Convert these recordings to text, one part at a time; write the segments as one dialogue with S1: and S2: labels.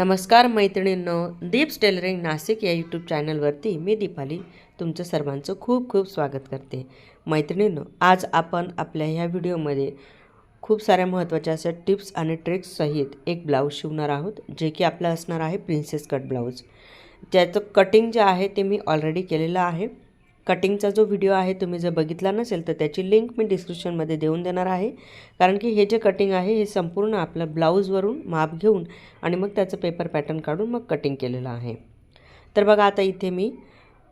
S1: नमस्कार मैत्रिणींनो दीप्स टेलरिंग नाशिक या यूट्यूब चॅनलवरती मी दीपाली तुमचं सर्वांचं खूप खूप स्वागत करते. मैत्रिणींनो आज आपण आपल्या ह्या व्हिडिओमध्ये खूप साऱ्या महत्त्वाच्या अशा टिप्स आणि ट्रिक्ससहित एक ब्लाऊज शिवणार आहोत जे की आपलं असणार आहे प्रिन्सेस कट ब्लाऊज. ज्याचं कटिंग जे आहे ते मी ऑलरेडी केलेलं आहे. कटिंगचा जो व्हिडिओ आहे तुम्ही जर बघितला नसेल तर त्याची लिंक मी डिस्क्रिप्शनमध्ये देऊन देणार आहे. कारण की हे जे कटिंग आहे हे संपूर्ण आपलं ब्लाऊजवरून माप घेऊन आणि मग त्याचं पेपर पॅटर्न काढून मग कटिंग केलेलं आहे. तर बघा आता इथे मी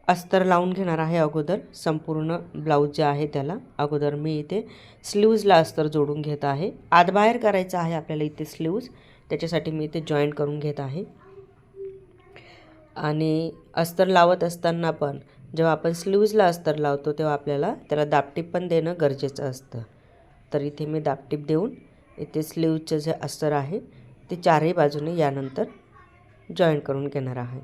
S1: अस्तर लावून घेणार आहे अगोदर. संपूर्ण ब्लाऊज जे आहे त्याला अगोदर मी इथे स्लीव्जला अस्तर जोडून घेत आहे. आतबाहेर करायचं आहे आपल्याला इथे स्लीव्ज त्याच्यासाठी मी इथे जॉईंट करून घेत आहे. आणि अस्तर लावत असताना पण जेव्हा आपण स्लीव्जला अस्तर लावतो तेव्हा आपल्याला त्याला दापटीप पण देणं गरजेचं असतं. तर इथे मी दापटीप देऊन इथे स्लीवचं जे अस्तर आहे ते चारही बाजूने यानंतर जॉईन करून घेणार आहे.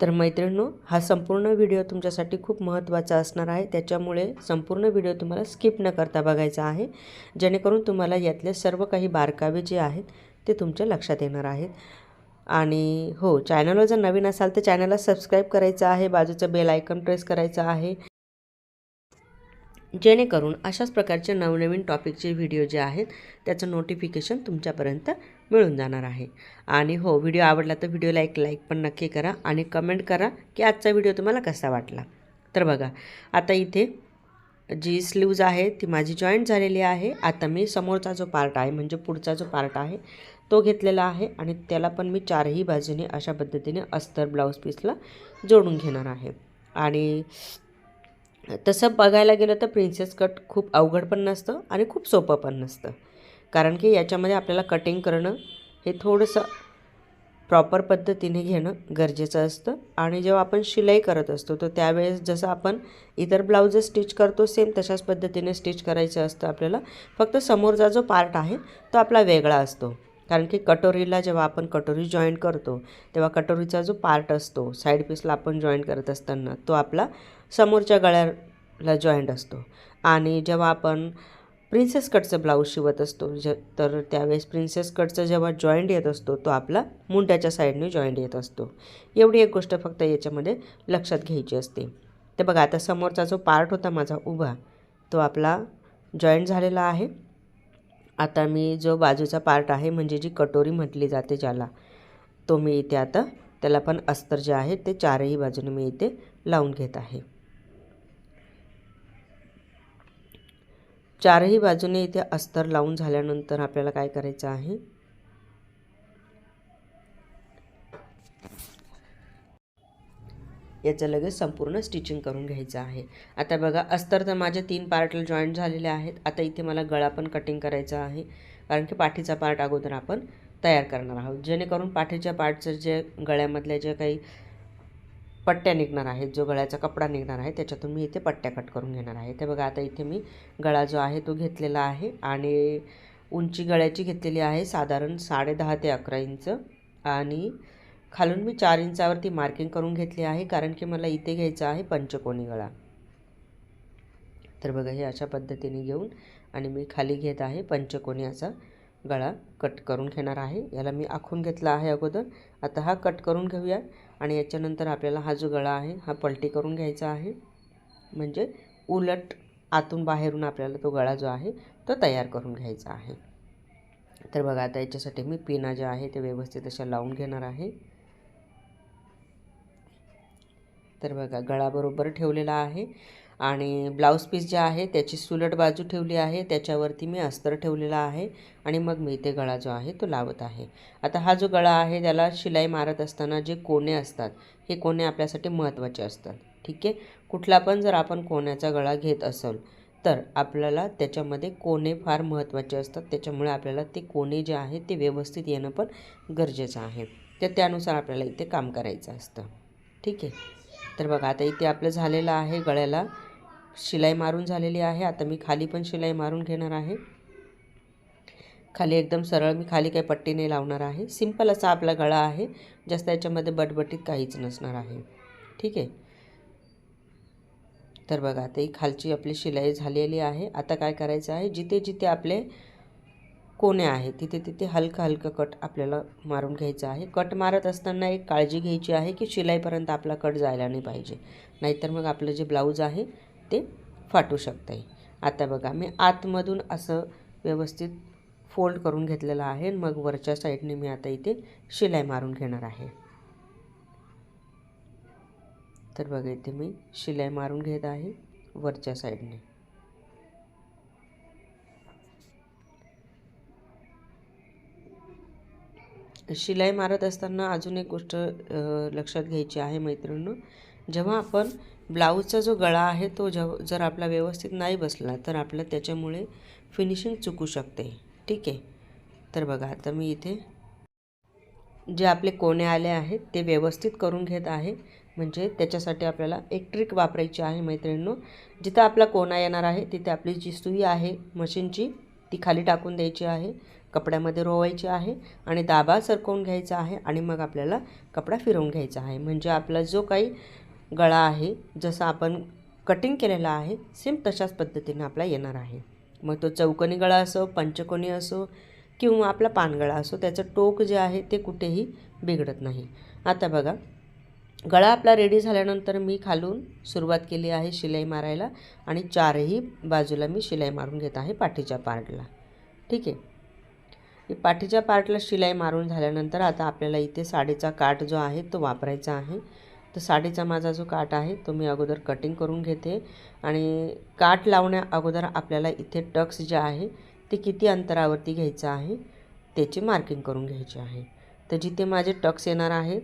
S1: तर मैत्रिणींनो हा संपूर्ण व्हिडिओ तुमच्यासाठी खूप महत्त्वाचा असणार आहे. त्याच्यामुळे संपूर्ण व्हिडिओ तुम्हाला स्किप न करता बघायचा आहे. जेणेकरून तुम्हाला यातले सर्व काही बारकावे जे आहेत ते तुमच्या लक्षात येणार आहेत. आणि हो चॅनलवर जर नवीन असाल तर चॅनलला सबस्क्राईब करायचं आहे. बाजूचं बेल आयकन प्रेस करायचं आहे. जेणेकरून अशाच प्रकारचे नवनवीन टॉपिकचे व्हिडिओ जे आहेत त्याचं नोटिफिकेशन तुमच्यापर्यंत मिळून जाणार आहे. आणि हो व्हिडिओ आवडला तर व्हिडिओला एक लाईक पण नक्की करा आणि कमेंट करा की आजचा व्हिडिओ तुम्हाला कसा वाटला. तर बघा आता इथे जी स्लीव्ज आहे ती माझी जॉईंट झालेली आहे. आता मी समोरचा जो पार्ट आहे म्हणजे पुढचा जो पार्ट आहे तो घेतलेला आहे आणि त्याला पण मी चारही बाजूने अशा पद्धतीने अस्तर ब्लाऊज पीसला जोडून घेणार आहे. आणि तसं बघायला गेलं तर प्रिन्सेस कट खूप अवघड पण नसतं आणि खूप सोपं पण नसतं. कारण की याच्यामध्ये आपल्याला कटिंग करणं हे थोडंसं प्रॉपर पद्धतीने घेणं गरजेचं असतं. आणि जेव्हा आपण शिलाई करत असतो तर त्यावेळेस जसं आपण इतर ब्लाऊज स्टिच करतो सेम तशाच पद्धतीने स्टिच करायचं असतं आपल्याला. फक्त समोरचा जो पार्ट आहे तो आपला वेगळा असतो. कारण की कटोरीला जेव्हा आपण कटोरी जॉईंट करतो तेव्हा कटोरीचा जो पार्ट असतो साईड पीसला आपण जॉईंट करत असताना तो आपला समोरच्या गळ्याला जॉईंट असतो. आणि जेव्हा आपण प्रिन्सेस कटचं ब्लाऊज शिवत असतो ज तर त्यावेळेस प्रिन्सेस कटचं जेव्हा जॉईंट येत असतो तो आपला मुंड्याच्या साईडने जॉईंट येत असतो. एवढी एक गोष्ट फक्त याच्यामध्ये लक्षात घ्यायची असते. तर बघा आता समोरचा जो पार्ट होता माझा उभा तो आपला जॉईंट झालेला आहे. आता मी जो बाजूचा पार्ट आहे म्हणजे जी कटोरी म्हटली जाते ज्याला तो मी इथे आता त्याला पण अस्तर जे आहे ते चारही बाजूने मी इथे लावून घेत आहे. चारही बाजूने इथे अस्तर लावून झाल्यानंतर आपल्याला काय करायचं आहे? याचं लगेच संपूर्ण स्टिचिंग करून घ्यायचं आहे. आता बघा अस्तर तर माझ्या तीन पार्टला जॉईंट झालेले आहेत. आता इथे मला गळा पण कटिंग करायचा आहे. कारण की पाठीचा पार्ट अगोदर आपण तयार करणार आहोत. जेणेकरून पाठीच्या पार्टचं जे गळ्यामधल्या ज्या काही पट्ट्या निघणार आहेत जो गळ्याचा कपडा निघणार आहे त्याच्यातून मी इथे पट्ट्या कट करून घेणार आहे. ते बघा आता इथे मी गळा जो आहे तो घेतलेला आहे आणि उंची गळ्याची घेतलेली आहे साधारण साडे दहा ते अकरा इंच. आणि खालून मी चार इंचावरती मार्किंग करून घेतली आहे कारण की मला इथे घ्यायचा आहे पंचकोनी गळा तर बघा हे अशा पद्धतीने घेऊन आणि मी खाली घेत आहे पंचकोनी असा गळा कट करून घेणार आहे. याला मी आखून घेतला आहे अगोदर. आता हा कट करून घेऊया आणि याच्यानंतर आपल्याला हा जो गळा आहे हा पलटी करून घ्यायचा आहे. म्हणजे उलट आतून बाहेरून आपल्याला तो गळा जो आहे तो तयार करून घ्यायचा आहे. तर बघा आता याच्यासाठी मी पिना जे आहे ते व्यवस्थित अशा लावून घेणार आहे. तर बघा गळा बरोबर ठेवलेला आहे आणि ब्लाऊज पीस जे आहे त्याची सुलट बाजू ठेवली आहे त्याच्यावरती मी अस्तर ठेवलेला आहे आणि मग मी इथे गळा जो आहे तो लावत आहे. आता हा जो गळा आहे त्याला शिलाई मारत असताना जे कोणे असतात हे कोणे आपल्यासाठी महत्त्वाचे असतात. ठीक आहे? कुठला पण जर आपण कोण्याचा गळा घेत असेल तर आपल्याला त्याच्यामध्ये कोणे फार महत्त्वाचे असतात. त्याच्यामुळे आपल्याला ते कोणे जे आहे ते व्यवस्थित येणं पण गरजेचं आहे. तर त्यानुसार आपल्याला इथे काम करायचं असतं. ठीक आहे? तर बघा आता इथे आपलं झालेलं आहे गळ्याला. शिलाई मारून झालेली आहे. आता मी खाली पण शिलाई मारून घेणार आहे. खाली एकदम सरळ मी खाली काही पट्टी नाही लावणार आहे. सिंपल असा आपला गळा आहे जास्त याच्यामध्ये बटबटीत काहीच नसणार आहे. ठीक आहे? तर बघा आता ही खालची आपली शिलाई झालेली आहे. आता काय करायचं आहे? जिथे जिथे आपले कोणे आहे? तिथे तिथे हलका हलका कट आपल्याला मारून घ्यायचा आहे. कट मारत असताना एक काळजी घ्यायची आहे की शिलाईपर्यंत आपला कट जायला नाही पाहिजे. नाहीतर मग आपलं जे ब्लाऊज आहे ते फाटू शकतं आहे. आता बघा मी आतमधून असं व्यवस्थित फोल्ड करून घेतलेलं आहे मग वरच्या साईडने मी आता इथे शिलाई मारून घेणार आहे. तर बघा इथे मी शिलाई मारून घेत आहे वरच्या साईडने. शिलाई मारत असताना अजून एक गोष्ट लक्षात घ्यायची आहे मैत्रिणींनो. जेव्हा आपण ब्लाऊजचा जो गळा आहे तो जव जर आपला व्यवस्थित नाही बसला तर आपलं त्याच्यामुळे फिनिशिंग चुकू शकते. ठीक आहे? तर बघा आता मी इथे जे आपले कोणे आले आहेत ते व्यवस्थित करून घेत आहे. म्हणजे त्याच्यासाठी आपल्याला एक ट्रिक वापरायची आहे मैत्रिणींनो. जिथं आपला कोणा येणार आहे तिथे आपली जी सुई आहे मशीनची ती खाली टाकून द्यायची आहे. कपड्यामध्ये रोवायची आहे आणि दाबा सरकवून घ्यायचा आहे आणि मग आपल्याला कपडा फिरवून घ्यायचा आहे. म्हणजे आपला जो काही गळा आहे जसं आपण कटिंग केलेला आहे सेम तशाच पद्धतीने आपला येणार आहे. मग तो चौकोनी गळा असो पंचकोनी असो किंवा आपला पानगळा असो त्याचं टोक जे आहे ते कुठेही बिघडत नाही. आता बघा गळा आपला रेडी झाल्यानंतर मी खालून सुरुवात केली आहे शिलाई मारायला आणि चारही बाजूला मी शिलाई मारून घेत आहे पाठीच्या पार्टला ठीक आहे? पाठीच्या पार्टला शिलाई मारून झाल्यानंतर आता आपल्याला इथे साडीचा काठ जो आहे तो वापरायचा आहे. तर साडीचा माझा जो काठ आहे तो मी अगोदर कटिंग करून घेते आणि काठ लावण्या अगोदर आपल्याला इथे टक्स जे आहे ते किती अंतरावरती घ्यायचं आहे त्याची मार्किंग करून घ्यायची आहे. तर जिथे माझे टक्स येणार आहेत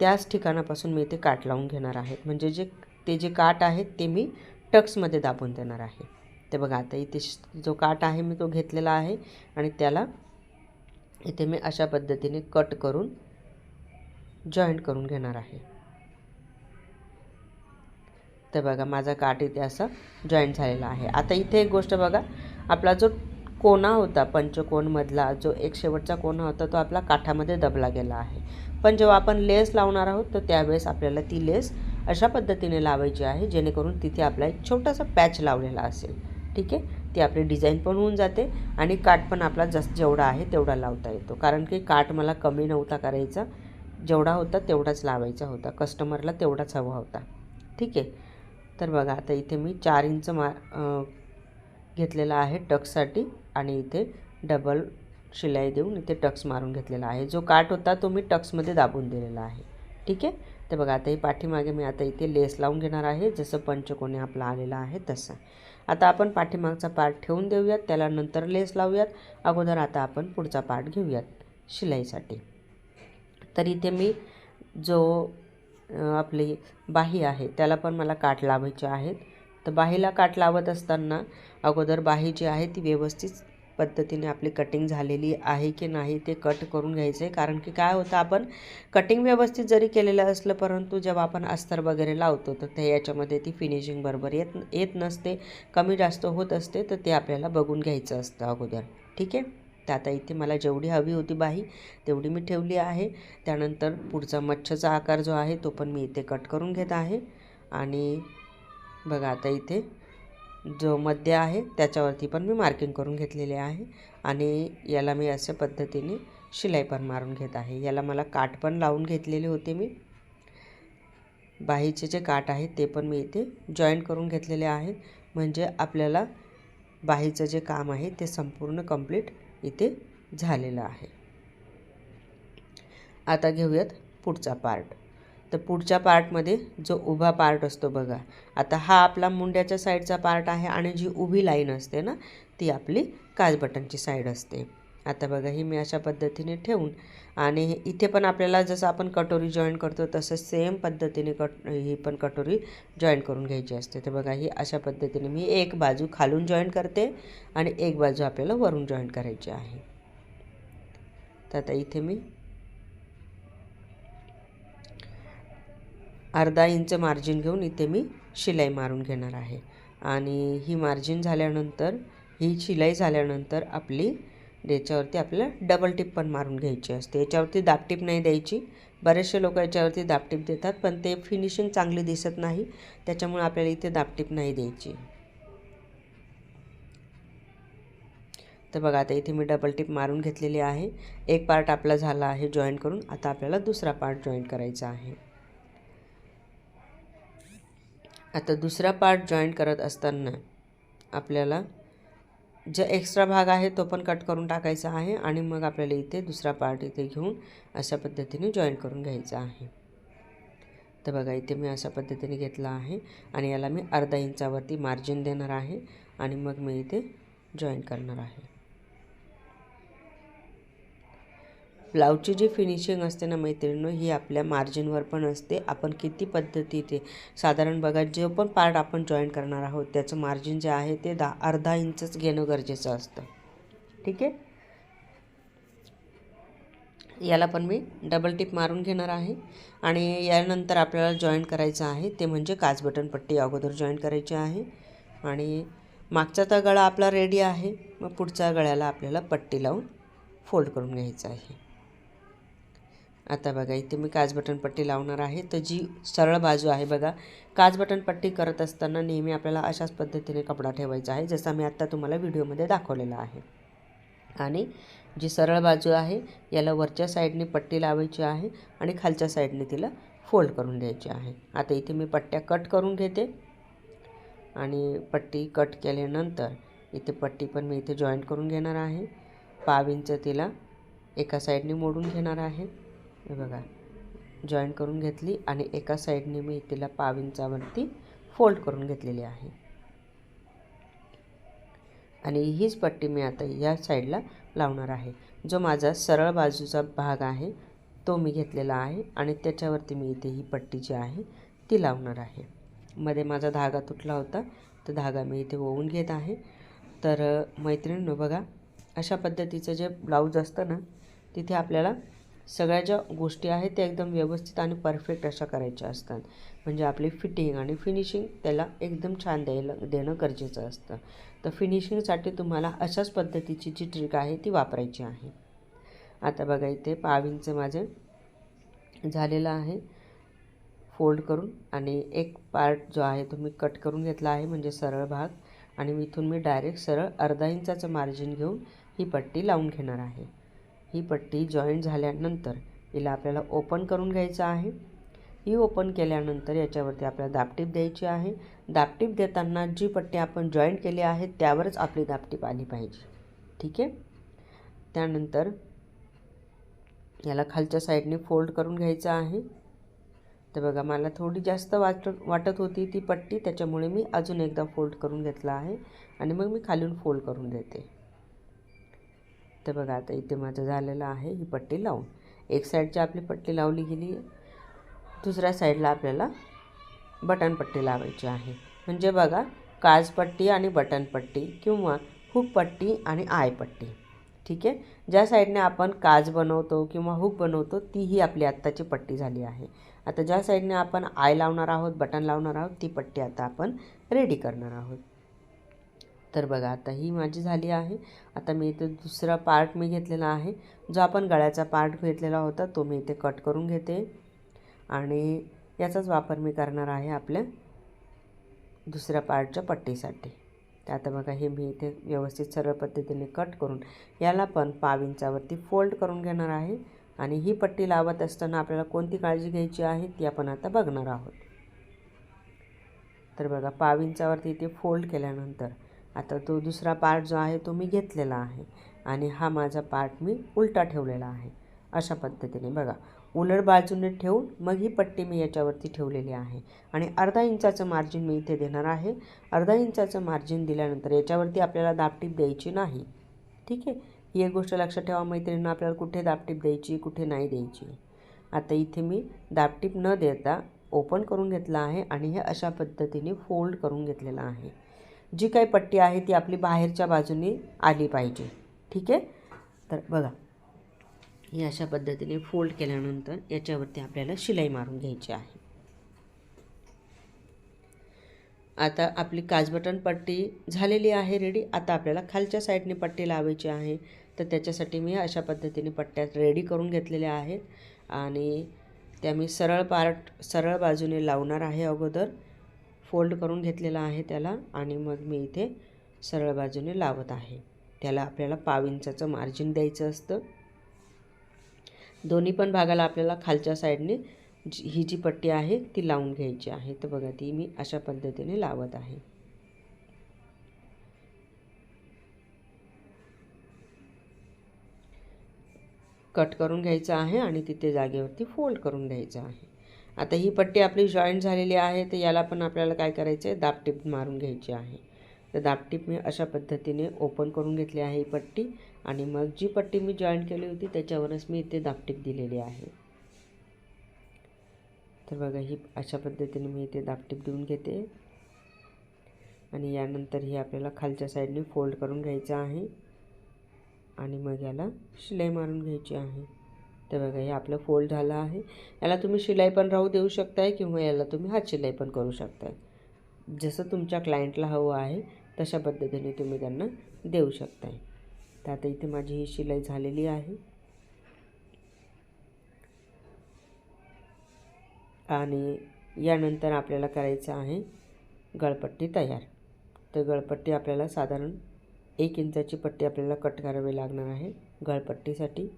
S1: त्याच ठिकाणापासून मी ते काठ लावून घेणार आहे. म्हणजे जे ते जे काठ आहेत ते मी टक्समध्ये दाबून देणार आहे. ते बघा आता इथे जो काठ आहे मी तो घेतलेला आहे आणि त्याला इथे मी अशा पद्धतीने कट करून जॉईंट करून घेणार आहे. तर बघा माझा काठ इथे असा जॉईंट झालेला आहे. आता इथे एक गोष्ट बघा आपला जो कोना होता पंचकोनमधला जो एक शेवटचा कोना होता तो आपला काठामध्ये दबला गेला आहे. पण जेव्हा आपण लेस लावणार आहोत तर त्यावेळेस आपल्याला ती लेस अशा पद्धतीने लावायची आहे जेणेकरून तिथे आपला एक छोटासा पॅच लावलेला असेल. ठीक आहे? ती आपली डिझाईन पण होऊन जाते आणि काठ पण आपला जस जेवढा आहे तेवढा लावता येतो. कारण की काठ मला कमी नव्हता करायचा. जेवढा होता तेवढाच लावायचा होता. कस्टमरला तेवढाच हवा होता. ठीक आहे? तर बघा आता इथे मी चार इंच मा घेतलेला आहे टक्ससाठी आणि इथे डबल शिलाई देऊन इथे टक्स मारून घेतलेला आहे. जो काठ होता तो मी टक्समध्ये दाबून दिलेला आहे. ठीक आहे? तर बघा आता हे पाठीमागे मी आता इथे लेस लावून घेणार आहे. जसं पंचकोणी आपला आलेला आहे तसं. आता आपण पाठीमागचा पार्ट ठेवून देऊयात त्याला नंतर लेस लावूयात. अगोदर आता आपण पुढचा पार्ट घेऊयात शिलाईसाठी. तर इथे मी जो आपली बाही आहे त्याला पण मला काठ लावायचे आहेत. तर बाहीला काठ लावत असताना अगोदर बाही जी आहे ती व्यवस्थित पद्धतीने आपली कटिंग झालेली आहे की नाही ते कट करून घ्यायचं आहे कारण की काय होतं आपण कटिंग व्यवस्थित जरी केलेलं असलं परंतु जेव्हा आपण अस्तर वगैरे लावतो तर ते याच्यामध्ये ती फिनिशिंग बरोबर येत येत नसते. कमी जास्त होत असते तर ते आपल्याला बघून घ्यायचं असतं अगोदर. ठीक आहे? तर आता इथे मला जेवढी हवी होती बाही तेवढी मी ठेवली आहे. त्यानंतर पुढचा मच्छचा आकार जो आहे तो पण मी इथे कट करून घेत आहे. आणि बघा आता इथे जो मध्य आहे त्याच्यावरती पण मी मार्किंग करून घेतलेले आहे. आणि याला मी अशा पद्धतीने शिलाई पण मारून घेत आहे. याला मला काठ पण लावून घेतलेले होते मी. बाहीचे जे काठ आहे ते पण मी इथे जॉईंट करून घेतलेले आहे. म्हणजे आपल्याला बाहीचं जे काम आहे ते संपूर्ण कंप्लीट इथे झालेलं आहे. आता घेऊयात पुढचा पार्ट तर पुढच्या पार्टमध्ये जो उभा पार्ट असतो बघा. आता हा आपला मुंड्याच्या साईडचा पार्ट आहे आणि जी उभी लाईन असते ना ती आपली काजबटनची साईड असते. आता बघा ही मी अशा पद्धतीने ठेवून आणि इथे पण आपल्याला जसं आपण कटोरी जॉईन करतो तसं सेम पद्धतीने कट ही पण कटोरी जॉईन करून घ्यायची असते. तर बघा ही अशा पद्धतीने मी एक बाजू खालून जॉईन करते आणि एक बाजू आपल्याला वरून जॉईन करायची आहे. तर आता इथे मी अर्धा इंच मार्जिन घेऊन इथे मी शिलाई मारून घेणार आहे. आणि ही मार्जिन झाल्यानंतर ही शिलाई झाल्यानंतर आपली याच्यावरती आपल्याला डबल टिप पण मारून घ्यायची असते. याच्यावरती दापटीप नाही द्यायची. बरेचसे लोक याच्यावरती दापटीप देतात पण ते फिनिशिंग चांगली दिसत नाही. त्याच्यामुळे आपल्याला इथे दापटीप नाही द्यायची. तर बघा आता इथे मी डबल टिप मारून घेतलेली आहे. एक पार्ट आपला झाला आहे जॉईन करून. आता आपल्याला दुसरा पार्ट जॉईन करायचा आहे. आता दुसरा पार्ट जॉईन करत असताना आपल्याला जो एक्स्ट्रा भाग आहे तो पण कट करून टाकायचा आहे आणि मग आपल्याला इथे दुसरा पार्ट इथे घेऊन अशा पद्धतीने जॉईन करून घ्यायचा आहे. तर बघा इथे मी अशा पद्धतीने घेतला आहे आणि याला मी अर्धा इंचावरती मार्जिन देणार आहे आणि मग मी इथे जॉईन करणार आहे. ब्लाऊजची जी फिनिशिंग असते ना मैत्रिणी ही आपल्या मार्जिनवर पण असते. आपण किती पद्धतीने साधारण बघा जो पण पार्ट आपण जॉईन करणार आहोत त्याचं मार्जिन जे आहे ते दहा अर्धा इंचच घेणं गरजेचं असतं. ठीक आहे? याला पण मी डबल टिप मारून घेणार आहे. आणि यानंतर आपल्याला जॉईन करायचं आहे ते म्हणजे काच बटन पट्टी अगोदर जॉईन करायची आहे. आणि मागचा तर गळा आपला रेडी आहे. मग पुढच्या गळ्याला आपल्याला पट्टी लावून फोल्ड करून घ्यायचं आहे. आता बघा इथे मी काच बटन पट्टी लावणार आहे. तर जी सरळ बाजू आहे बघा काच बटन पट्टी करत असताना नेहमी आपल्याला अशाच पद्धतीने कपडा ठेवायचा आहे जसा मी आत्ता तुम्हाला व्हिडिओमध्ये दाखवलेला आहे. आणि जी सरळ बाजू आहे याला वरच्या साईडने पट्टी लावायची आहे आणि खालच्या साईडने तिला फोल्ड करून द्यायची आहे. आता इथे मी पट्ट्या कट करून घेते आणि पट्टी कट केल्यानंतर इथे पट्टी पण मी इथे जॉईंट करून घेणार आहे. पाव इंच तिला एका साईडने मोडून घेणार आहे. हे बघा. जॉईन करून घेतली आणि एका साईडने मी तिला पाव इंचावरती फोल्ड करून घेतलेली आहे. आणि हीच पट्टी मी आता या साईडला लावणार आहे. जो माझा सरळ बाजूचा भाग आहे तो मी घेतलेला आहे आणि त्याच्यावरती मी इथे ही पट्टी जी आहे ती लावणार आहे. मध्ये माझा धागा तुटला होता तर धागा मी इथे ओवून घेत आहे. तर मैत्रिणीनं बघा अशा पद्धतीचं जे ब्लाऊज असतं ना तिथे आपल्याला सगळ्या ज्या गोष्टी आहेत त्या एकदम व्यवस्थित आणि परफेक्ट अशा करायच्या असतात. म्हणजे आपली फिटिंग आणि फिनिशिंग त्याला एकदम छान द्यायला देणं गरजेचं असतं. तर फिनिशिंगसाठी तुम्हाला अशाच पद्धतीची जी ट्रिक आहे ती वापरायची आहे. आता बघा इथे पाविंगचं माझे झालेलं आहे. फोल्ड करून आणि एक पार्ट जो आहे तो मी कट करून घेतला आहे म्हणजे सरळ भाग. आणि इथून मी डायरेक्ट सरळ अर्धा इंचाचं मार्जिन घेऊन ही पट्टी लावून घेणार आहे. ही पट्टी जॉईंट झाल्यानंतर हिला आपल्याला ओपन करून घ्यायचं आहे. ही ओपन केल्यानंतर याच्यावरती आपल्याला दापटीप द्यायची आहे. दापटीप देताना जी पट्टी आपण जॉईंट केली आहे त्यावरच आपली दापटीप आली पाहिजे. ठीक आहे? त्यानंतर याला खालच्या साईडने फोल्ड करून घ्यायचं आहे. तर बघा मला थोडी जास्त वाटत वाटत होती ती पट्टी त्याच्यामुळे मी अजून एकदा फोल्ड करून घेतला आहे आणि मग मी खालून फोल्ड करून देते. तर बघा आता इथे माझं झालेलं आहे ही पट्टी लावून. एक साईडची आपली पट्टी लावली गेली दुसऱ्या साईडला आपल्याला बटन पट्टी लावायची आहे. म्हणजे बघा काजपट्टी आणि बटनपट्टी किंवा हुक पट्टी आणि आयपट्टी ठीक आहे? ज्या साईडने आपण काज बनवतो किंवा हुक बनवतो ती ही आपली आत्ताची पट्टी झाली आहे. आता ज्या साईडने आपण आय लावणार आहोत बटन लावणार आहोत ती पट्टी आता आपण रेडी करणार आहोत. तर बघा आता ही माझी झाली आहे. आता मी इथे दुसरा पार्ट मी घेतलेला आहे. जो आपण गळ्याचा पार्ट घेतलेला होता तो मी इथे कट करून घेते. आणि याचाच वापर मी करणार आहे आपल्या दुसऱ्या पार्टच्या पट्टीसाठी. तर आता बघा हे मी इथे व्यवस्थित सरळ पद्धतीने कट करून याला पण पाव इंचावरती फोल्ड करून घेणार आहे. आणि ही पट्टी लावत असताना आपल्याला कोणती काळजी घ्यायची आहे ती आपण आता बघणार आहोत. तर बघा पाव इंचावरती इथे फोल्ड केल्यानंतर आता तो दुसरा पार्ट जो आहे तो मी घेतलेला आहे. आणि हा माझा पार्ट मी उलटा ठेवलेला आहे. अशा पद्धतीने बघा. उलट बाजूने ठेवून मग ही पट्टी मी याच्यावरती ठेवलेली आहे. आणि अर्धा इंचाचं मार्जिन मी इथे देणार आहे. अर्धा इंचाचं मार्जिन दिल्यानंतर याच्यावरती आपल्याला दापटीप द्यायची नाही. ठीक आहे? ही एक गोष्ट लक्षात ठेवा मैत्रिणींना. आपल्याला कुठे दापटीप द्यायची कुठे नाही द्यायची. आता इथे मी दापटीप न देता ओपन करून घेतला आहे आणि हे अशा पद्धतीने फोल्ड करून घेतलेलं आहे. जी काही पट्टी आहे ती आपली बाहेरच्या बाजूने आली पाहिजे. ठीक आहे? तर बघा ही अशा पद्धतीने फोल्ड केल्यानंतर याच्यावरती आपल्याला शिलाई मारून घ्यायची आहे. आता आपली काजबटन पट्टी झालेली आहे रेडी आता आपल्याला खालच्या साईडने पट्टी लावायची आहे. तर त्याच्यासाठी मी अशा पद्धतीने पट्ट्या रेडी करून घेतलेल्या आहेत. आणि त्या मी सरळ पार्ट सरळ बाजूने लावणार आहे अगोदर. फोल्ड करून घेतलेला आहे त्याला आणि मग मी इथे सरळ बाजूने लावत आहे. त्याला आपल्याला पाव इंचाचं मार्जिन द्यायचं असतं. दोन्ही पण भागाला आपल्याला खालच्या साईडने जी ही जी पट्टी आहे ती लावून घ्यायची आहे. तर बघा ती मी अशा पद्धतीने लावत आहे. कट करून घ्यायचं आहे आणि तिथे जागेवरती फोल्ड करून घ्यायचं आहे. आता ही पट्टी आपली जॉईंट झालेली आहे तर याला पण आपल्याला काय करायचं आहे दापटीप मारून घ्यायची आहे. तर दापटीप मी अशा पद्धतीने ओपन करून घेतली आहे ही पट्टी. आणि मग जी पट्टी मी जॉईंट केली होती त्याच्यावरच मी इथे दापटीप दिलेली आहे. तर बघा ही अशा पद्धतीने मी इथे दापटीप देऊन घेते. आणि यानंतर ही आपल्याला खालच्या साईडने फोल्ड करून घ्यायचं आहे. आणि मग याला शिलाई मारून घ्यायची आहे. तर बघा हे आपलं फोल्ड झालं आहे. याला तुम्ही शिलाई पण राहू देऊ शकताय किंवा याला तुम्ही हात शिलाई पण करू शकताय. जसं तुमच्या क्लायंटला हवं आहे तशा पद्धतीने तुम्ही त्यांना देऊ शकताय. तर आता इथे माझी ही शिलाई झालेली आहे. आणि यानंतर आपल्याला करायचं आहे गळपट्टी तयार. तर गळपट्टी आपल्याला साधारण एक इंचाची पट्टी आपल्याला कट करावी लागणार आहे गळपट्टीसाठी.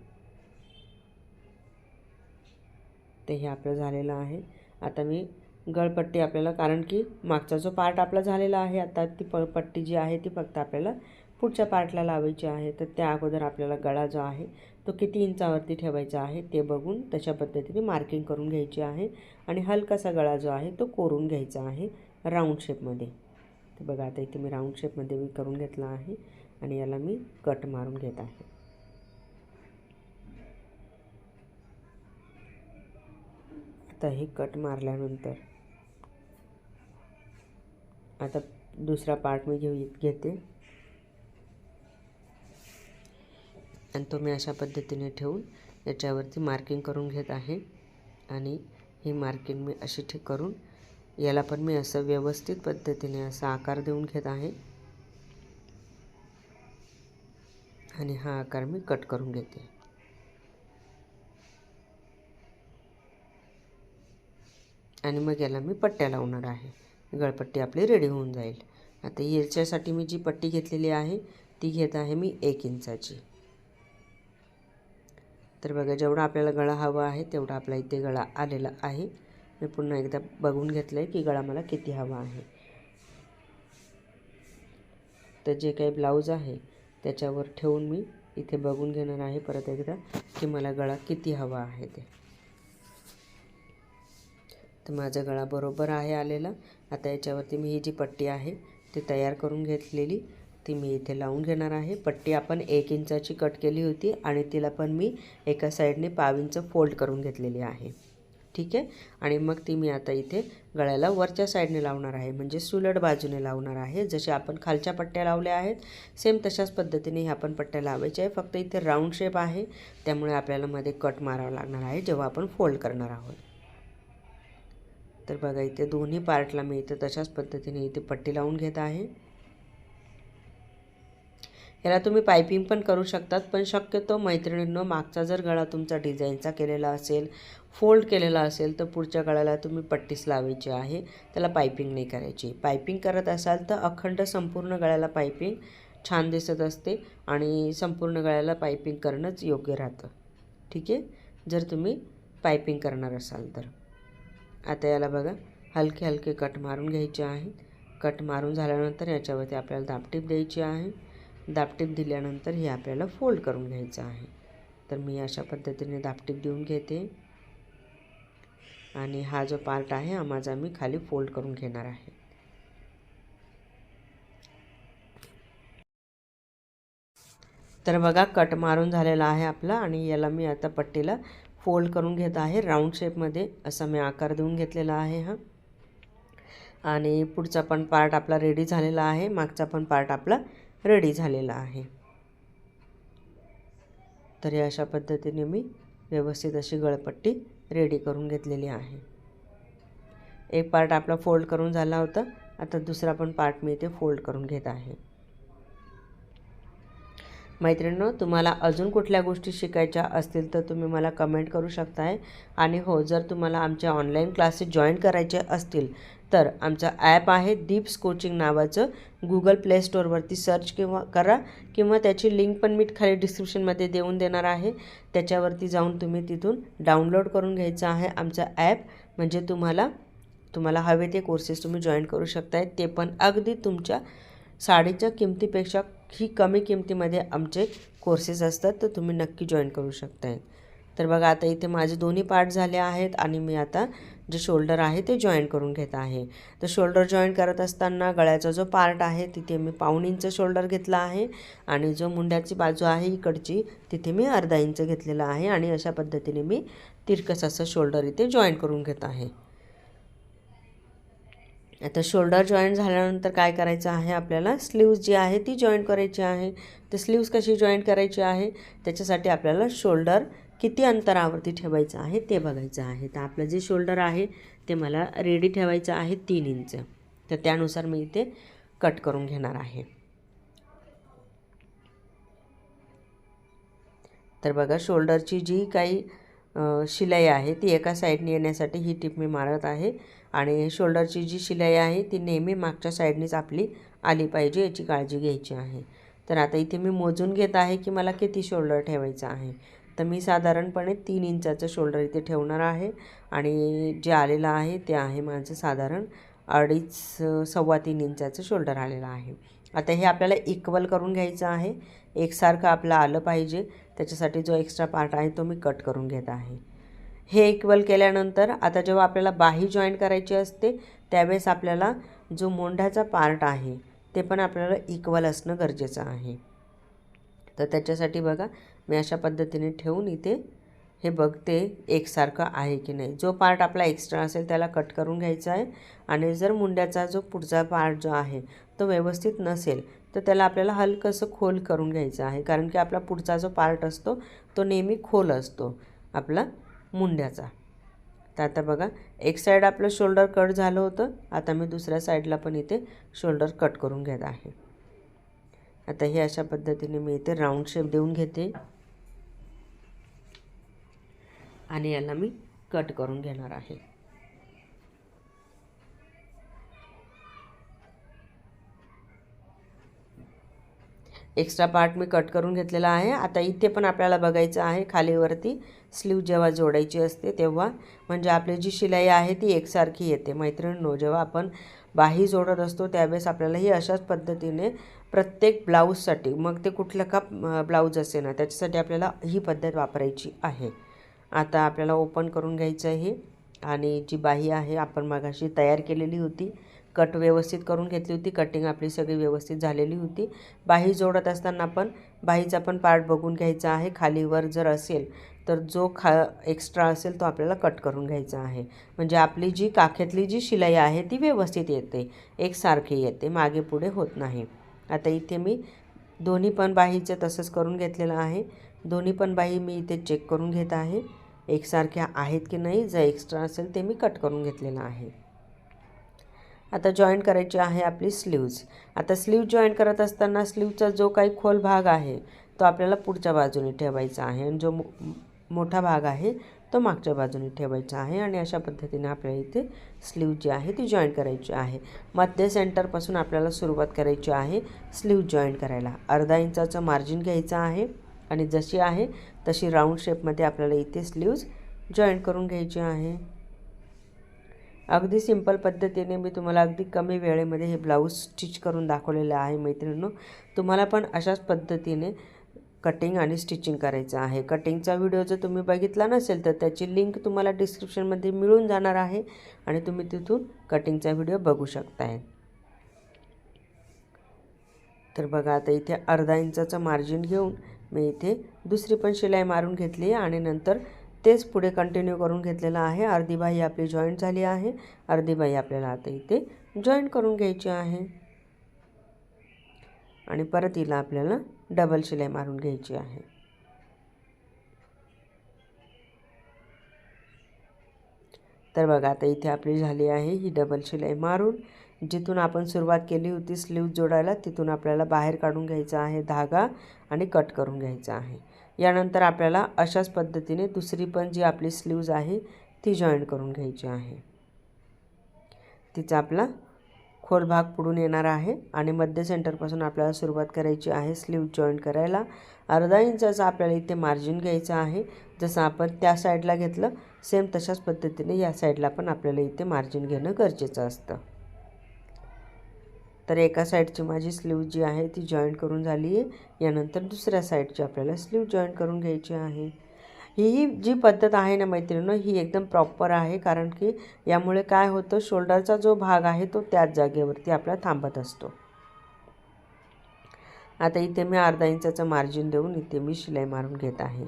S1: तर हे आपलं झालेलं आहे. आता मी गळपट्टी आपल्याला कारण की मागचा जो पार्ट आपला झालेला आहे आता ती प पट्टी जी आहे ती फक्त आपल्याला पुढच्या पार्टला लावायची आहे. तर त्या अगोदर आपल्याला गळा जो आहे तो किती इंचावरती ठेवायचा आहे ते बघून तशा पद्धतीने मार्किंग करून घ्यायची आहे. आणि हलकासा गळा जो आहे तो कोरून घ्यायचा आहे राऊंड शेपमध्ये तर बघा आता इथे मी राऊंड शेपमध्ये मी करून घेतला आहे आणि याला मी कट मारून घेत आहे. आता कट मारल्यानंतर. आता दुसरा पार्ट मी घेऊ घेते. आणि तो मी अशा पद्धतीने ठेवून याच्यावरती मार्किंग करून घेत आहे. आणि ही मार्किंग मी अशी ठीक करून याला पण मी असं व्यवस्थित पद्धतीने असा आकार देऊन घेत आहे. आणि हा आकार मी कट करून घेते. आणि मग याला मी पट्ट्या लावणार आहे. गळपट्टी आपली रेडी होऊन जाईल. आता याच्यासाठी मी जी पट्टी घेतलेली आहे ती घेत आहे मी एक इंचाची. तर बघा जेवढा आपल्याला गळा हवा आहे तेवढा आपला इथे गळा आलेला आहे. मी पुन्हा एकदा बघून घेतलं आहे की गळा मला किती हवा आहे. तर जे काही ब्लाऊज आहे त्याच्यावर ठेवून मी इथे बघून घेणार आहे परत एकदा की मला गळा किती हवा आहे ते. तर माझा गळा बरोबर आहे आलेला. आता याच्यावरती मी ही जी पट्टी आहे ती तयार करून घेतलेली ती मी इथे लावून घेणार आहे. पट्टी आपण एक इंचाची कट केली होती आणि तिला पण मी एका साईडने पाव इंच फोल्ड करून घेतलेली आहे. ठीक आहे? आणि मग ती मी आता इथे गळ्याला वरच्या साईडने लावणार आहे. म्हणजे सुलट बाजूने लावणार आहे. जसे आपण खालच्या पट्ट्या लावल्या आहेत सेम तशाच पद्धतीने ह्या पण पट्ट्या लावायच्या आहे फक्त इथे राऊंड शेप आहे. त्यामुळे आपल्याला मध्ये कट मारावा लागणार आहे जेव्हा आपण फोल्ड करणार आहोत. तर बघा इथे दोन्ही पार्टला मी इथे तशाच पद्धतीने इथे पट्टी लावून घेत आहे. याला तुम्ही पायपिंग पण करू शकतात पण शक्यतो मैत्रिणींनो मागचा जर गळा तुमचा डिझाईनचा केलेला असेल फोल्ड केलेला असेल तर पुढच्या गळ्याला तुम्ही पट्टीस लावायची आहे. त्याला पायपिंग नाही करायची. पायपिंग करत असाल तर अखंड संपूर्ण गळ्याला पायपिंग छान दिसत असते आणि संपूर्ण गळ्याला पायपिंग करणंच योग्य राहतं. ठीक आहे? जर तुम्ही पायपिंग करणार असाल तर. आता याला बघा हलके हलके कट मारून घ्यायचे आहे कट मारून झाल्यानंतर याच्यावरती आपल्याला दापटीप द्यायची आहे. दापटीप दिल्यानंतर हे आपल्याला फोल्ड करून घ्यायचं आहे. तर मी अशा पद्धतीने दापटीप देऊन घेते. आणि हा जो पार्ट आहे हा माझा मी खाली फोल्ड करून घेणार आहे. तर बघा कट मारून झालेला आहे आपला आणि याला मी आता पट्टीला फोल्ड करून घेत आहे राऊंड शेपमध्ये. असा मी आकार देऊन घेतलेला आहे हा. आणि पुढचा पण पार्ट आपला रेडी झालेला आहे. मागचा पण पार्ट आपला रेडी झालेला आहे. तर अशा पद्धतीने मी व्यवस्थित अशी गळपट्टी रेडी करून घेतलेली आहे. एक पार्ट आपला फोल्ड करून झाला होता. आता दुसरा पण पार्ट मी इथे फोल्ड करून घेत आहे. मैत्रिणींनो तुम्हाला अजून कुठल्या गोष्टी शिकायच्या असतील तर तुम्ही मला कमेंट करू शकताय. आणि हो जर तुम्हाला आमच्या ऑनलाईन क्लासेस जॉईन करायचे असतील तर आमचं ॲप आहे दीप्स कोचिंग नावाचं. गुगल प्ले स्टोअरवरती सर्च किंवा करा किंवा त्याची लिंक पण मी खाली डिस्क्रिप्शनमध्ये देऊन देणार आहे. त्याच्यावरती जाऊन तुम्ही तिथून डाउनलोड करून घ्यायचं आहे आमचं ॲप म्हणजे तुम्हाला तुम्हाला हवे ते कोर्सेस तुम्ही जॉईन करू शकताय. ते पण अगदी तुमच्या साडीच्या किमतीपेक्षा ही कमी किमतीमध्ये आमचे कोर्सेस असतात तर तुम्ही नक्की जॉईन करू शकताय. तर बघा आता इथे माझे दोन्ही पार्ट झाले आहेत आणि मी आता जे शोल्डर आहे ते जॉईन करून घेत आहे. तर शोल्डर जॉईन करत असताना गळ्याचा जो पार्ट आहे तिथे मी पाऊण इंच शोल्डर घेतला आहे आणि जो मुंड्याची बाजू आहे इकडची तिथे मी अर्धा इंच घेतलेला आहे आणि अशा पद्धतीने मी तिरकस असं शोल्डर इथे जॉईन करून घेत आहे. आता शोल्डर जॉईंट झाल्यानंतर काय करायचं आहे आपल्याला? स्लीव्ज जी आहे ती जॉईंट करायची आहे. तर स्लीव्ज कशी जॉईंट करायची आहे? त्याच्यासाठी आपल्याला शोल्डर किती अंतरावरती ठेवायचं आहे ते बघायचं आहे. तर आपलं जे शोल्डर आहे ते मला रेडी ठेवायचं आहे तीन इंच. तर त्यानुसार मी इथे कट करून घेणार आहे. तर बघा शोल्डरची जी काही शिलाई आहे ती एका साईडने येण्यासाठी ही टिप मी मारत आहे. आणि शोल्डरची जी शिलाई आहे ती नेहमी मागच्या साईडनीच आपली आली पाहिजे याची काळजी घ्यायची आहे. तर आता इथे मी मोजून घेत आहे की मला किती शोल्डर ठेवायचं आहे. तर मी साधारणपणे तीन इंचाचं शोल्डर इथे ठेवणार आहे आणि जे आलेलं आहे ते आहे माझं साधारण अडीच सव्वा तीन इंचाचं शोल्डर आलेलं आहे. आता हे आपल्याला इक्वल करून घ्यायचं आहे. एकसारखं आपलं आलं पाहिजे. त्याच्यासाठी जो एक्स्ट्रा पार्ट आहे तो मी कट करून घेत आहे. हे इक्वल केल्यानंतर आता जेव्हा आपल्याला बाही जॉईन करायची असते त्यावेळेस आपल्याला जो मोंढ्याचा पार्ट आहे ते पण आपल्याला इक्वल असणं गरजेचं आहे. तर त्याच्यासाठी बघा मी अशा पद्धतीने ठेवून इथे हे बघते एकसारखं आहे की नाही. जो पार्ट आपला एक्स्ट्रा असेल त्याला कट करून घ्यायचा आहे आणि जर मुंड्याचा जो पुढचा पार्ट जो आहे तो व्यवस्थित नसेल तर त्याला आपल्याला हलकंसं खोल करून घ्यायचं आहे. कारण की आपला पुढचा जो पार्ट असतो तो नेहमी खोल असतो. आपला मुंड्याचा. तर आता बघा एक साईड आपलं शोल्डर कट झालं होतं. आता मी दुसऱ्या साईडला पण इथे शोल्डर कट करून घेत आहे. आता हे अशा पद्धतीने मी इथे राऊंड शेप देऊन घेते. आणि याला मी कट करून घेणार आहे. एक्स्ट्रा पार्ट मी कट करून घेतलेला आहे. आता इथे पण आपल्याला बघायचं आहे खालीवरती स्लीव जेव्हा जोडायची असते तेव्हा. म्हणजे आपली जी शिलाई आहे ती एकसारखी येते. मैत्रिणींनो जेव्हा आपण बाही जोडत असतो त्यावेळेस आपल्याला ही अशाच पद्धतीने प्रत्येक ब्लाऊजसाठी मग ते कुठलं का ब्लाऊज असे ना त्याच्यासाठी आपल्याला ही पद्धत वापरायची आहे. आता आपल्याला ओपन करून घ्यायचं आहे. आणि जी बाही आहे आपण मगाशी तयार केलेली होती कट व्यवस्थित करून घेतली होती. कटिंग आपली सगळी व्यवस्थित झालेली होती. बाही जोडत असताना पण बाहीचा पण पार्ट बघून घ्यायचा आहे. खालीवर जर असेल तर जो खा एक्स्ट्रा असेल तो आपल्याला कट करून घ्यायचा आहे. म्हणजे आपली जी काखेतली जी शिलाई आहे ती व्यवस्थित येते. एकसारखी येते. मागे पुढे होत नाही. आता इथे मी दोन्ही पण बाहीचं तसंच करून घेतलेलं आहे. दोन्ही पण बाही मी इथे चेक करून घेत आहे. एकसारख्या आहेत की नाही जर एक्स्ट्रा असेल ते मी कट करून घेतलेलं आहे. आता जॉईन करायची आहे आपली स्लीव्ज आता स्लीव जॉईंट करत असताना स्लीवचा जो काही खोल भाग आहे तो आपल्याला पुढच्या बाजूने ठेवायचा आहे. आणि जो मोठा भाग आहे तो मागच्या बाजूने ठेवायचा आहे. आणि अशा पद्धतीने आपल्याला इथे स्लीव जी आहे ती जॉईन करायची आहे. मध्य सेंटरपासून आपल्याला सुरुवात करायची आहे स्लीव जॉईन करायला. अर्धा इंचाचं मार्जिन घ्यायचं आहे. आणि जशी आहे तशी राऊंड शेपमध्ये आपल्याला इथे स्लीव्ज जॉईन करून घ्यायची आहे. अगदी सिंपल पद्धतीने मी तुम्हाला अगदी कमी वेळेमध्ये हे ब्लाऊज स्टिच करून दाखवलेलं आहे मैत्रिणींनो. तुम्हाला पण अशाच पद्धतीने कटिंग आणि स्टिचिंग करायचं आहे. कटिंगचा व्हिडिओ जर तुम्ही बघितला नसेल तर त्याची लिंक तुम्हाला डिस्क्रिप्शनमध्ये मिळून जाणार आहे आणि तुम्ही तिथून कटिंगचा व्हिडिओ बघू शकताय. तर बघा आता इथे अर्धा इंचाचं मार्जिन घेऊन मी इथे दुसरी पण शिलाई मारून घेतली आणि नंतर तेच पुढे कंटिन्यू करून घेतलेलं आहे. अर्धी बाई आपली जॉईंट झाली आहे. अर्धीबाई आपल्याला आता इथे जॉईंट करून घ्यायची आहे. आणि परत हिला आपल्याला डबल शिलाई मारून घ्यायची आहे. तर बघा आता इथे आपली झाली आहे ही डबल शिलाई मारून. जिथून आपण सुरुवात केली होती स्लीव जोडायला तिथून आपल्याला बाहेर काढून घ्यायचा आहे धागा आणि कट करून घ्यायचा आहे. यानंतर आपल्याला अशाच पद्धतीने दुसरी पण जी आपली स्लीव्ज आहे ती जॉईन करून घ्यायची आहे. तिचा आपला खोल भाग पुढून येणार आहे आणि मध्य सेंटरपासून आपल्याला सुरुवात करायची आहे स्लीव जॉईन करायला. अर्धा इंचाचं आपल्याला इथे मार्जिन घ्यायचं आहे जसं आपण त्या साईडला घेतलं सेम तशाच पद्धतीने या साईडला पण आपल्याला इथे मार्जिन घेणं गरजेचं असतं. तर एका साईडची माझी स्लीव जी आहे ती जॉईन करून झाली आहे. यानंतर दुसऱ्या साईडची आपल्याला स्लीव जॉईन करून घ्यायची आहे. ही जी पद्धत आहे ना मैत्रिणी ही एकदम प्रॉपर आहे कारण की यामुळे काय होतं शोल्डरचा जो भाग आहे तो त्याच जागेवरती आपला थांबत असतो. आता इथे मी अर्धा इंचाचं मार्जिन देऊन इथे मी शिलाई मारून घेत आहे.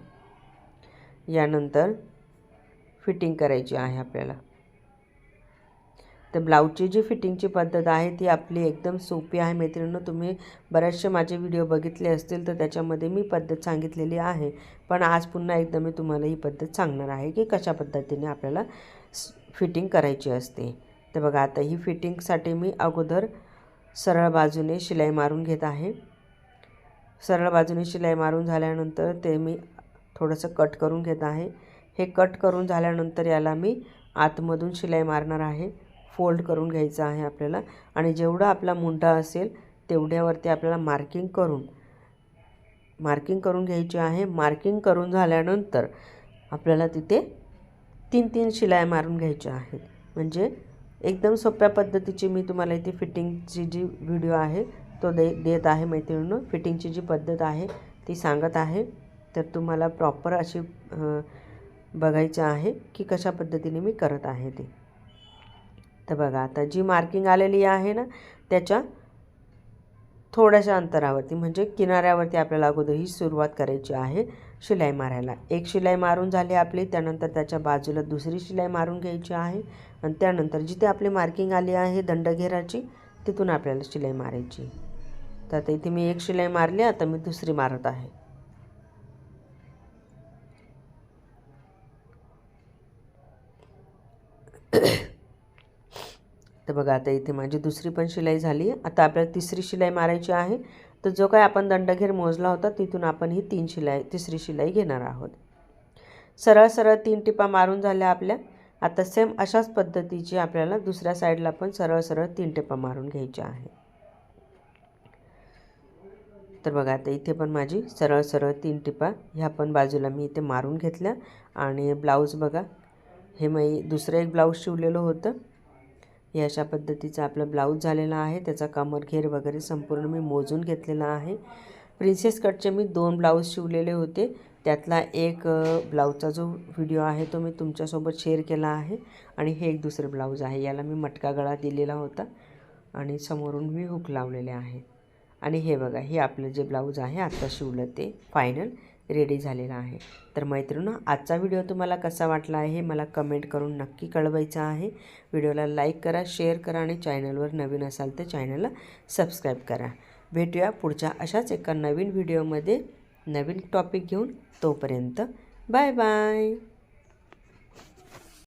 S1: यानंतर फिटिंग करायची आहे आपल्याला. तर ब्लाऊजची जी फिटिंगची पद्धत आहे ती आपली एकदम सोपी आहे. मैत्रिणींनो तुम्ही बरेचसे माझे व्हिडिओ बघितले असतील तर त्याच्यामध्ये मी पद्धत सांगितलेली आहे. पण आज पुन्हा एकदा मी तुम्हाला ही पद्धत सांगणार आहे की कशा पद्धतीने आपल्याला फिटिंग करायची असते. तर बघा आता ही फिटिंगसाठी मी अगोदर सरळ बाजूने शिलाई मारून घेत आहे. सरळ बाजूने शिलाई मारून झाल्यानंतर ते मी थोडंसं कट करून घेत आहे. हे कट करून झाल्यानंतर याला मी आतमधून शिलाई मारणार आहे. फोल्ड करून घ्यायचं आहे आपल्याला. आणि जेवढा आपला मुंडा असेल तेवढ्यावरती आपल्याला मार्किंग करून मार्किंग करून घ्यायची आहे. मार्किंग करून झाल्यानंतर आपल्याला तिथे तीन तीन शिलाय मारून घ्यायच्या आहेत. म्हणजे एकदम सोप्या पद्धतीची मी तुम्हाला इथे फिटिंगची जी व्हिडिओ आहे तो दे देत आहे मैत्रिणीनं. फिटिंगची जी पद्धत आहे ती सांगत आहे. तर तुम्हाला प्रॉपर अशी बघायचं आहे की कशा पद्धतीने मी करत आहे ते. तर बघा आता जी मार्किंग आलेली आहे ना त्याच्या थोड्याशा अंतरावरती म्हणजे किनाऱ्यावरती आपल्याला अगोदर ही सुरुवात करायची आहे शिलाई मारायला. एक शिलाई मारून झाली आपली त्यानंतर त्याच्या बाजूला दुसरी शिलाई मारून घ्यायची आहे आणि त्यानंतर जिथे आपली मार्किंग आली आहे दंडघेराची तिथून आपल्याला शिलाई मारायची. तर आता इथे मी एक शिलाई मारली आता मी दुसरी मारत आहे. तर बघा आता इथे माझी दुसरी पण शिलाई झाली आता आपल्याला तिसरी शिलाई मारायची आहे. तर जो काय आपण दंडघेर मोजला होता तिथून आपण ही तीन शिलाई तिसरी शिलाई घेणार आहोत. सरळ सरळ तीन टिपा मारून झाल्या आपल्या. आता सेम अशाच पद्धतीची आपल्याला दुसऱ्या साईडला पण सरळ सरळ तीन टिपा मारून घ्यायच्या आहे तर बघा आता इथे पण माझी सरळ सरळ तीन टिपा ह्या पण बाजूला मी इथे मारून घेतल्या. आणि ब्लाऊज बघा हे मी दुसरं एक ब्लाऊज शिवलेलं होतं. हे अशा पद्धतीचा आपला ब्लाऊज झालेला आहे. त्याचा कमरघेर वगैरे संपूर्ण मी मोजून घेतलेला आहे. प्रिन्सेस कटचे मी दोन ब्लाऊज शिवलेले होते. त्यातला एक ब्लाऊजचा जो व्हिडिओ आहे तो मी तुमच्यासोबत शेअर केला आहे आणि हे एक दुसरं ब्लाऊज आहे. याला मी मटका गळा दिलेला होता आणि समोरून मी हुक लावलेले आहे. आणि हे बघा हे आपलं जे ब्लाऊज आहे आत्ता शिवलं ते फायनल रेडी झालेला आहे. तर मैत्रिणं आजचा व्हिडिओ तुम्हाला कसा वाटला आहे मला कमेंट करून नक्की कळवायचा आहे. व्हिडिओला लाईक करा शेअर करा आणि चॅनलवर नवीन असाल तर चॅनलला सबस्क्राईब करा. भेटूया पुढच्या अशाच एका नवीन व्हिडिओमध्ये. नवीन टॉपिक घेऊन तोपर्यंत बाय बाय